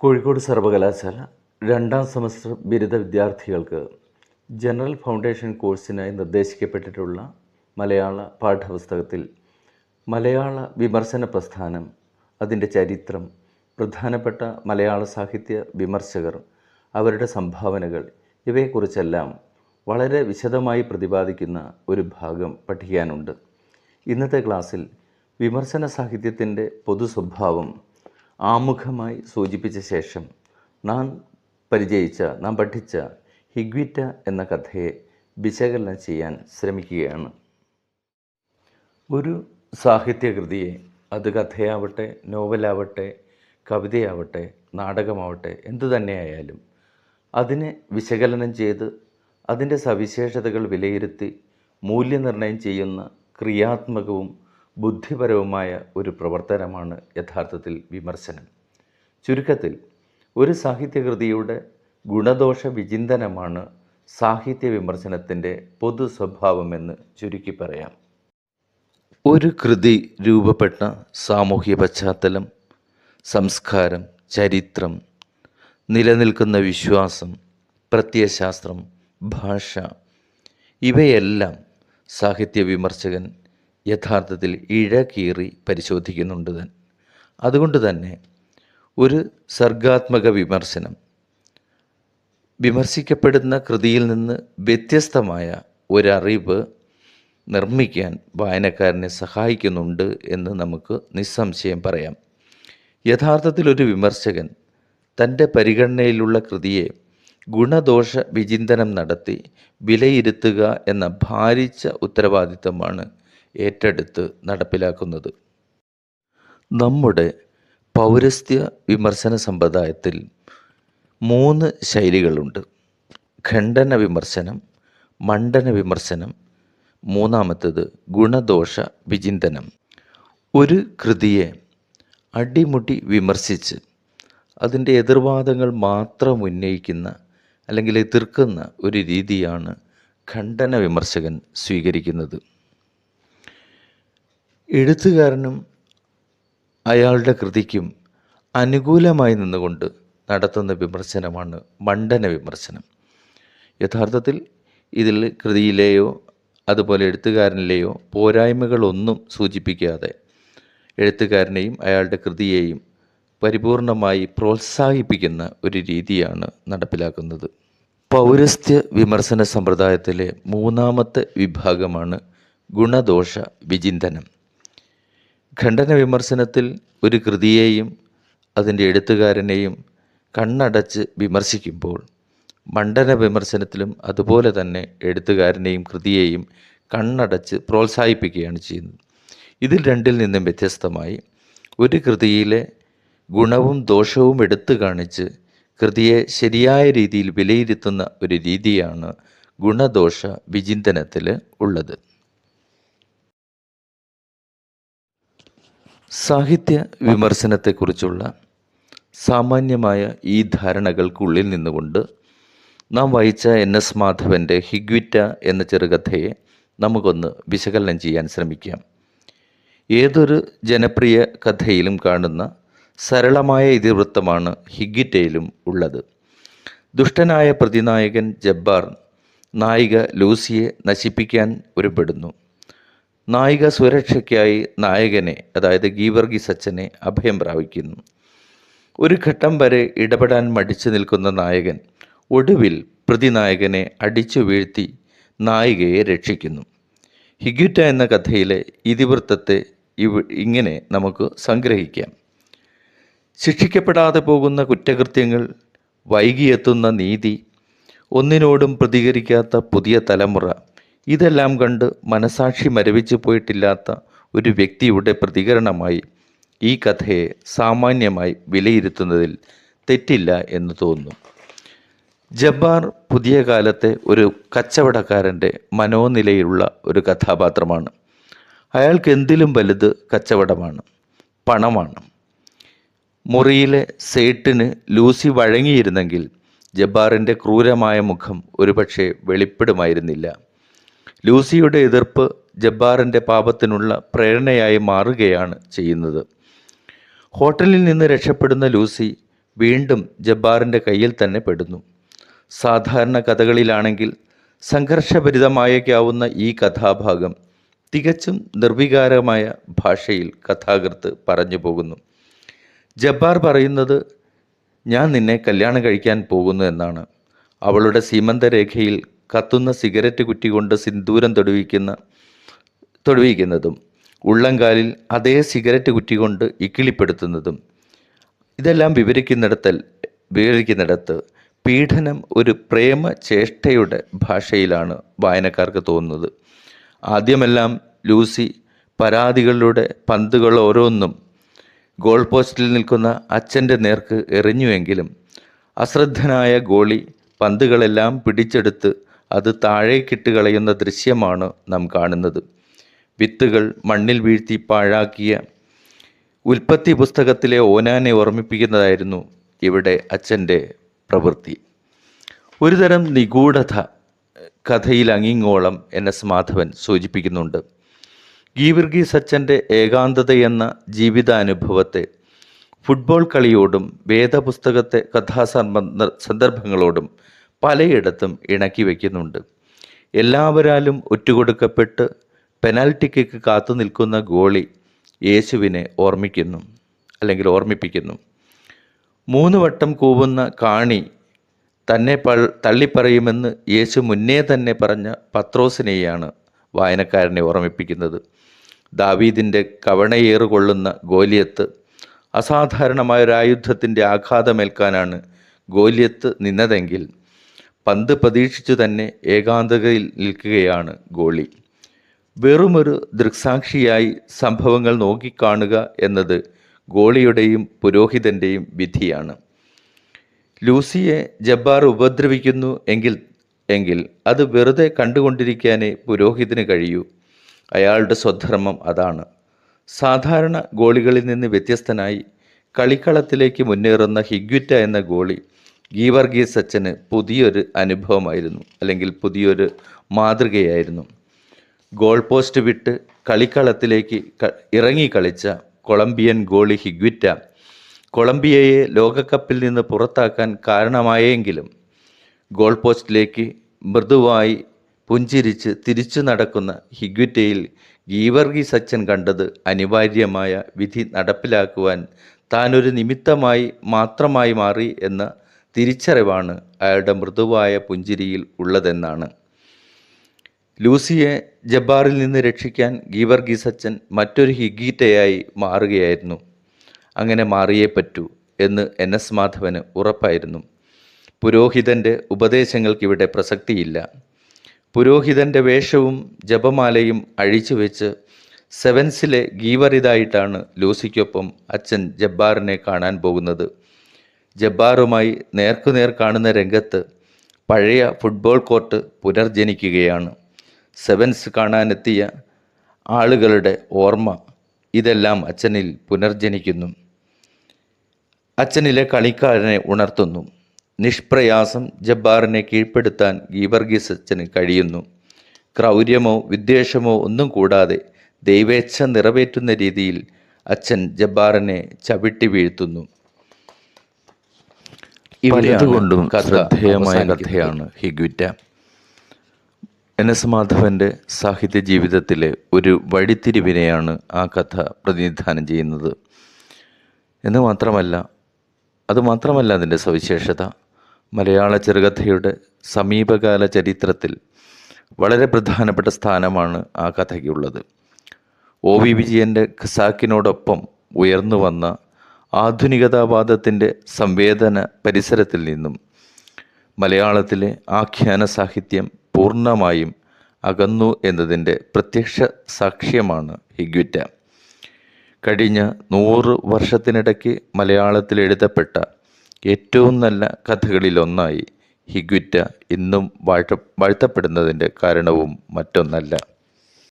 കോഴിക്കോട് സർവകലാശാല രണ്ടാം സെമസ്റ്റർ ബിരുദ വിദ്യാർത്ഥികൾക്ക് ജനറൽ ഫൗണ്ടേഷൻ കോഴ്സിനായി നിർദ്ദേശിക്കപ്പെട്ടിട്ടുള്ള മലയാള പാഠപുസ്തകത്തിൽ മലയാള വിമർശന പ്രസ്ഥാനം അതിന്റെ ചരിത്രം പ്രധാനപ്പെട്ട മലയാള സാഹിത്യ വിമർശകർ അവരുടെ സംഭാവനകൾ ഇവയെക്കുറിച്ചെല്ലാം വളരെ വിശദമായി പ്രതിപാദിക്കുന്ന ഒരു ഭാഗം പഠിക്കാനുണ്ട്. ഇന്നത്തെ ക്ലാസ്സിൽ വിമർശന സാഹിത്യത്തിന്റെ പൊതു സ്വഭാവം ആമുഖമായി സൂചിപ്പിച്ച ശേഷം നാം പരിചയിച്ച നാം പഠിച്ച ഹിഗ്വിറ്റ എന്ന കഥയെ വിശകലനം ചെയ്യാൻ ശ്രമിക്കുകയാണ്. ഒരു സാഹിത്യകൃതിയെ അത് കഥയാവട്ടെ നോവലാവട്ടെ കവിതയാവട്ടെ നാടകമാവട്ടെ എന്തു തന്നെയായാലും അതിനെ വിശകലനം ചെയ്ത് അതിന്റെ സവിശേഷതകൾ വിലയിരുത്തി മൂല്യനിർണയം ചെയ്യുന്ന ക്രിയാത്മകവും ബുദ്ധിപരവുമായ ഒരു പ്രവർത്തനമാണ് യഥാർത്ഥത്തിൽ വിമർശനം. ചുരുക്കത്തിൽ ഒരു സാഹിത്യകൃതിയുടെ ഗുണദോഷ വിചിന്തനമാണ് സാഹിത്യ വിമർശനത്തിന്റെ പൊതു സ്വഭാവമെന്ന് ചുരുക്കി പറയാം. ഒരു കൃതി രൂപപ്പെട്ട സാമൂഹ്യ പശ്ചാത്തലം സംസ്കാരം ചരിത്രം നിലനിൽക്കുന്ന വിശ്വാസം പ്രത്യയശാസ്ത്രം ഭാഷ ഇവയെല്ലാം സാഹിത്യ വിമർശകൻ യഥാർത്ഥത്തിൽ ഇഴ കീറി പരിശോധിക്കുന്നുണ്ട് തൻ. അതുകൊണ്ട് തന്നെ ഒരു സർഗാത്മക വിമർശനം വിമർശിക്കപ്പെടുന്ന കൃതിയിൽ നിന്ന് വ്യത്യസ്തമായ ഒരറിവ് നിർമ്മിക്കാൻ വായനക്കാരനെ സഹായിക്കുന്നുണ്ട് എന്ന് നമുക്ക് നിസ്സംശയം പറയാം. യഥാർത്ഥത്തിൽ ഒരു വിമർശകൻ തന്റെ പരിഗണനയിലുള്ള കൃതിയെ ഗുണദോഷ വിചിന്തനം നടത്തി വിലയിരുത്തുക എന്ന ഭാരിച്ച ഉത്തരവാദിത്തമാണ് ഏറ്റെടുത്ത് നടപ്പിലാക്കുന്നത്. നമ്മുടെ പൗരസ്ത്യ വിമർശന സമ്പ്രദായത്തിൽ മൂന്ന് ശൈലികളുണ്ട്. ഖണ്ഡന വിമർശനം മണ്ഡന വിമർശനം മൂന്നാമത്തേത് ഗുണദോഷ വിചിന്തനം. ഒരു കൃതിയെ അടിമുടി വിമർശിച്ച് അതിന്റെ എതിർവാദങ്ങൾ മാത്രം ഉന്നയിക്കുന്ന അല്ലെങ്കിൽ എതിർക്കുന്ന ഒരു രീതിയാണ് ഖണ്ഡന വിമർശകൻ സ്വീകരിക്കുന്നത്. എഴുത്തുകാരനും അയാളുടെ കൃതിക്കും അനുകൂലമായി നിന്നുകൊണ്ട് നടത്തുന്ന വിമർശനമാണ് മണ്ഡന വിമർശനം. യഥാർത്ഥത്തിൽ ഇതിൽ കൃതിയിലെയോ അതുപോലെ എഴുത്തുകാരനിലെയോ പോരായ്മകളൊന്നും സൂചിപ്പിക്കാതെ എഴുത്തുകാരനെയും അയാളുടെ കൃതിയെയും പരിപൂർണമായി പ്രോത്സാഹിപ്പിക്കുന്ന ഒരു രീതിയാണ് നടപ്പിലാക്കുന്നത്. പൗരസ്ത്യ വിമർശന സമ്പ്രദായത്തിലെ മൂന്നാമത്തെ വിഭാഗമാണ് ഗുണദോഷ വിചിന്തനം. ഖണ്ഡന വിമർശനത്തിൽ ഒരു കൃതിയെയും അതിന്റെ എഴുത്തുകാരനെയും കണ്ണടച്ച് വിമർശിക്കുമ്പോൾ മണ്ഡന വിമർശനത്തിലും അതുപോലെ തന്നെ എഴുത്തുകാരനെയും കൃതിയെയും കണ്ണടച്ച് പ്രോത്സാഹിപ്പിക്കുകയാണ് ചെയ്യുന്നത്. ഇതിൽ രണ്ടിൽ നിന്നും വ്യത്യസ്തമായി ഒരു കൃതിയിലെ ഗുണവും ദോഷവും എടുത്തു കാണിച്ച് കൃതിയെ ശരിയായ രീതിയിൽ വിലയിരുത്തുന്ന ഒരു രീതിയാണ് ഗുണദോഷ വിചിന്തനത്തിൽ ഉള്ളത്. സാഹിത്യ വിമർശനത്തെക്കുറിച്ചുള്ള സാമാന്യമായ ഈ ധാരണകൾക്കുള്ളിൽ നിന്നുകൊണ്ട് നാം വായിച്ച എൻ എസ് മാധവന്റെ ഹിഗ്വിറ്റ എന്ന ചെറുകഥയെ നമുക്കൊന്ന് വിശകലനം ചെയ്യാൻ ശ്രമിക്കാം. ഏതൊരു ജനപ്രിയ കഥയിലും കാണുന്ന സരളമായ ഇതിവൃത്തമാണ് ഹിഗ്വിറ്റയിലും ഉള്ളത്. ദുഷ്ടനായ പ്രതിനായകൻ ജബ്ബാർ നായിക ലൂസിയെ നശിപ്പിക്കാൻ ഒരുപ്പെടുന്നു നായിക സുരക്ഷയ്ക്കായി നായകനെ അതായത് ഗീവർഗി സച്ചനെ അഭയം പ്രാപിക്കുന്നു. ഒരു ഘട്ടം വരെ ഇടപെടാൻ മടിച്ചു നിൽക്കുന്ന നായകൻ ഒടുവിൽ പ്രതിനായകനെ അടിച്ചു വീഴ്ത്തി നായികയെ രക്ഷിക്കുന്നു. ഹിഗ്യുറ്റ എന്ന കഥയിലെ ഇതിവൃത്തത്തെ ഇവ ഇങ്ങനെ നമുക്ക് സംഗ്രഹിക്കാം. ശിക്ഷിക്കപ്പെടാതെ പോകുന്ന കുറ്റകൃത്യങ്ങൾ വൈകിയെത്തുന്ന നീതി ഒന്നിനോടും പ്രതികരിക്കാത്ത പുതിയ തലമുറ ഇതെല്ലാം കണ്ട് മനസാക്ഷി മരവിച്ചു പോയിട്ടില്ലാത്ത ഒരു വ്യക്തിയുടെ പ്രതികരണമായി ഈ കഥയെ സാമാന്യമായി വിലയിരുത്തുന്നതിൽ തെറ്റില്ല എന്ന് തോന്നുന്നു. ജബ്ബാർ പുതിയ കാലത്തെ ഒരു കച്ചവടക്കാരന്റെ മനോനിലയിലുള്ള ഒരു കഥാപാത്രമാണ്. അയാൾക്ക് എന്തിലും വലുത് കച്ചവടമാണ് പണമാണ്. മുറിയിലെ സേട്ടിന് ലൂസി വഴങ്ങിയിരുന്നെങ്കിൽ ജബ്ബാറിന്റെ ക്രൂരമായ മുഖം ഒരുപക്ഷെ വെളിപ്പെടുമായിരുന്നില്ല. ലൂസിയുടെ എതിർപ്പ് ജബ്ബാറിന്റെ പാപത്തിനുള്ള പ്രേരണയായി മാറുകയാണ് ചെയ്യുന്നത്. ഹോട്ടലിൽ നിന്ന് രക്ഷപ്പെടുന്ന ലൂസി വീണ്ടും ജബ്ബാറിന്റെ കയ്യിൽ തന്നെ പെടുന്നു. സാധാരണ കഥകളിലാണെങ്കിൽ സംഘർഷഭരിതമായേക്കാവുന്ന ഈ കഥാഭാഗം തികച്ചും നിർവികാരമായ ഭാഷയിൽ കഥാകൃത്ത് പറഞ്ഞു പോകുന്നു. ജബ്ബാർ പറയുന്നത് ഞാൻ നിന്നെ കല്യാണം കഴിക്കാൻ പോകുന്നു എന്നാണ്. അവളുടെ സീമന്തരേഖയിൽ കത്തുന്ന സിഗരറ്റ് കുറ്റി കൊണ്ട് സിന്ദൂരം തൊടുവിക്കുന്ന തൊടുവിക്കുന്നതും ഉള്ളംകാലിൽ അതേ സിഗരറ്റ് കുറ്റി കൊണ്ട് ഇക്കിളിപ്പെടുത്തുന്നതും ഇതെല്ലാം വിവരിക്കുന്നിടത്തൽ വിവരിക്കുന്നിടത്ത് പീഡനം ഒരു പ്രേമ ചേഷ്ടയുടെ ഭാഷയിലാണ് വായനക്കാർക്ക് തോന്നുന്നത്. ആദ്യമെല്ലാം ലൂസി പരാതികളിലൂടെ പന്തുകൾ ഓരോന്നും ഗോൾ പോസ്റ്റിൽ നിൽക്കുന്ന അച്ഛന്റെ നേർക്ക് എറിഞ്ഞുവെങ്കിലും അശ്രദ്ധനായ ഗോളി പന്തുകളെല്ലാം പിടിച്ചെടുത്ത് അത് താഴേക്കിട്ട് കളയുന്ന ദൃശ്യമാണ് നാം കാണുന്നത്. വിത്തുകൾ മണ്ണിൽ വീഴ്ത്തി പാഴാക്കിയ ഉൽപ്പത്തി പുസ്തകത്തിലെ ഓനാനെ ഓർമ്മിപ്പിക്കുന്നതായിരുന്നു ഇവിടെ അച്ഛന്റെ പ്രവൃത്തി. ഒരുതരം നിഗൂഢത കഥയിൽ അങ്ങിങ്ങോളം എൻ എസ് മാധവൻ സൂചിപ്പിക്കുന്നുണ്ട്. ഗീവർഗീസ് അച്ഛന്റെ ഏകാന്തതയെന്ന ജീവിതാനുഭവത്തെ ഫുട്ബോൾ കളിയോടും വേദപുസ്തകത്തെ കഥാസംബന്ധ സന്ദർഭങ്ങളോടും പലയിടത്തും ഇണക്കി വയ്ക്കുന്നുണ്ട് എല്ലാവരാലും ഒറ്റുകൊടുക്കപ്പെട്ട് പെനാൽറ്റിക്ക് കാത്തു നിൽക്കുന്ന ഗോളി യേശുവിനെ ഓർമ്മിക്കുന്നു അല്ലെങ്കിൽ ഓർമ്മിപ്പിക്കുന്നു. മൂന്ന് വട്ടം കൂവുന്ന കാണി തന്നെ പൾ തള്ളിപ്പറയുമെന്ന് യേശു മുന്നേ തന്നെ പറഞ്ഞ പത്രോസിനെയാണ് വായനക്കാരനെ ഓർമ്മിപ്പിക്കുന്നത്. ദാവീദിന്റെ കവണയേറുകൊള്ളുന്ന ഗോലിയത്ത് അസാധാരണമായൊരായുദ്ധത്തിന്റെ ആഘാതമേൽക്കാനാണ് ഗോലിയത്ത് നിന്നതെങ്കിൽ പന്ത് പ്രതീക്ഷിച്ചു തന്നെ ഏകാന്തതയിൽ നിൽക്കുകയാണ് ഗോളി. വെറുമൊരു ദൃക്സാക്ഷിയായി സംഭവങ്ങൾ നോക്കിക്കാണുക എന്നത് ഗോളിയുടെയും പുരോഹിതന്റെയും വിധിയാണ്. ലൂസിയെ ജബ്ബാർ ഉപദ്രവിക്കുന്നു എങ്കിൽ എങ്കിൽ അത് വെറുതെ കണ്ടുകൊണ്ടിരിക്കാനേ പുരോഹിതന് കഴിയൂ. അയാളുടെ സ്വധർമ്മം അതാണ്. സാധാരണ ഗോളികളിൽ നിന്ന് വ്യത്യസ്തനായി കളിക്കളത്തിലേക്ക് മുന്നേറുന്ന ഹിഗ്വിറ്റ എന്ന ഗോളി ഗീവർഗീസ് അച്ഛന് പുതിയൊരു അനുഭവമായിരുന്നു അല്ലെങ്കിൽ പുതിയൊരു മാതൃകയായിരുന്നു. ഗോൾ പോസ്റ്റ് വിട്ട് കളിക്കളത്തിലേക്ക് ഇറങ്ങി കളിച്ച കൊളംബിയൻ ഗോളി ഹിഗ്വിറ്റ കൊളംബിയയെ ലോകകപ്പിൽ നിന്ന് പുറത്താക്കാൻ കാരണമായെങ്കിലും ഗോൾ പോസ്റ്റിലേക്ക് മൃദുവായി പുഞ്ചിരിച്ച് തിരിച്ചു നടക്കുന്ന ഹിഗ്വിറ്റയിൽ ഗീവർഗി സച്ചൻ കണ്ടത് അനിവാര്യമായ വിധി നടപ്പിലാക്കുവാൻ താനൊരു നിമിത്തമായി മാത്രമായി മാറി എന്ന തിരിച്ചറിവാണ് അയാളുടെ മൃദുവായ പുഞ്ചിരിയിൽ ഉള്ളതെന്നാണ്. ലൂസിയെ ജബ്ബാറിൽ നിന്ന് രക്ഷിക്കാൻ ഗീവർഗീസ് അച്ഛൻ മറ്റൊരു ഹിഗീറ്റയായി മാറുകയായിരുന്നു. അങ്ങനെ മാറിയേ പറ്റൂ എന്ന് എൻ. എസ്. മാധവന് ഉറപ്പായിരുന്നു. പുരോഹിതന്റെ ഉപദേശങ്ങൾക്കിവിടെ പ്രസക്തിയില്ല. പുരോഹിതന്റെ വേഷവും ജപമാലയും അഴിച്ചു വെച്ച് സെവൻസിലെ ഗീവറിതായിട്ടാണ് ലൂസിക്കൊപ്പം അച്ഛൻ ജബ്ബാറിനെ കാണാൻ പോകുന്നത്. ജബ്ബാറുമായി നേർക്കുനേർ കാണുന്ന രംഗത്ത് പഴയ ഫുട്ബോൾ കോർട്ട് പുനർജനിക്കുകയാണ്. സെവൻസ് കാണാനെത്തിയ ആളുകളുടെ ഓർമ്മ ഇതെല്ലാം അച്ഛനിൽ പുനർജനിക്കുന്നു. അച്ഛനിലെ കളിക്കാരനെ ഉണർത്തുന്നു. നിഷ്പ്രയാസം ജബ്ബാറിനെ കീഴ്പ്പെടുത്താൻ ഗീവർഗീസ് അച്ഛന് കഴിയുന്നു. ക്രൗര്യമോ വിദ്വേഷമോ ഒന്നും കൂടാതെ ദൈവേച്ഛ നിറവേറ്റുന്ന രീതിയിൽ അച്ഛൻ ജബ്ബാറിനെ ചവിട്ടി വീഴ്ത്തുന്നു. പലതുകൊണ്ടും ശ്രദ്ധേയമായ കഥയാണ് ഹിഗ്വിറ്റ എൻ എസ് മാധവന്റെ സാഹിത്യ ജീവിതത്തിലെ ഒരു വഴിത്തിരിവിനെയാണ് ആ കഥ പ്രതിനിധാനം ചെയ്യുന്നത്. എന്ന് മാത്രമല്ല അതുമാത്രമല്ല അതിന്റെ സവിശേഷത. മലയാള ചെറുകഥയുടെ സമീപകാല ചരിത്രത്തിൽ വളരെ പ്രധാനപ്പെട്ട സ്ഥാനമാണ് ആ കഥയ്ക്കുള്ളത്. ഒ വി വിജയന്റെ ഖസാക്കിനോടൊപ്പം ഉയർന്നു വന്ന ആധുനികതാവാദത്തിന്റെ സംവേദന പരിസരത്തിൽ നിന്നും മലയാളത്തിലെ ആഖ്യാന സാഹിത്യം പൂർണമായും അകന്നു എന്നതിന്റെ പ്രത്യക്ഷ സാക്ഷ്യമാണ് ഹിഗ്വിറ്റ. കഴിഞ്ഞ നൂറ് വർഷത്തിനിടയ്ക്ക് മലയാളത്തിൽ എഴുതപ്പെട്ട ഏറ്റവും നല്ല കഥകളിലൊന്നായി ഹിഗ്വിറ്റ ഇന്നും വാഴ്ത്ത വാഴ്ത്തപ്പെടുന്നതിന്റെ കാരണവും മറ്റൊന്നല്ല.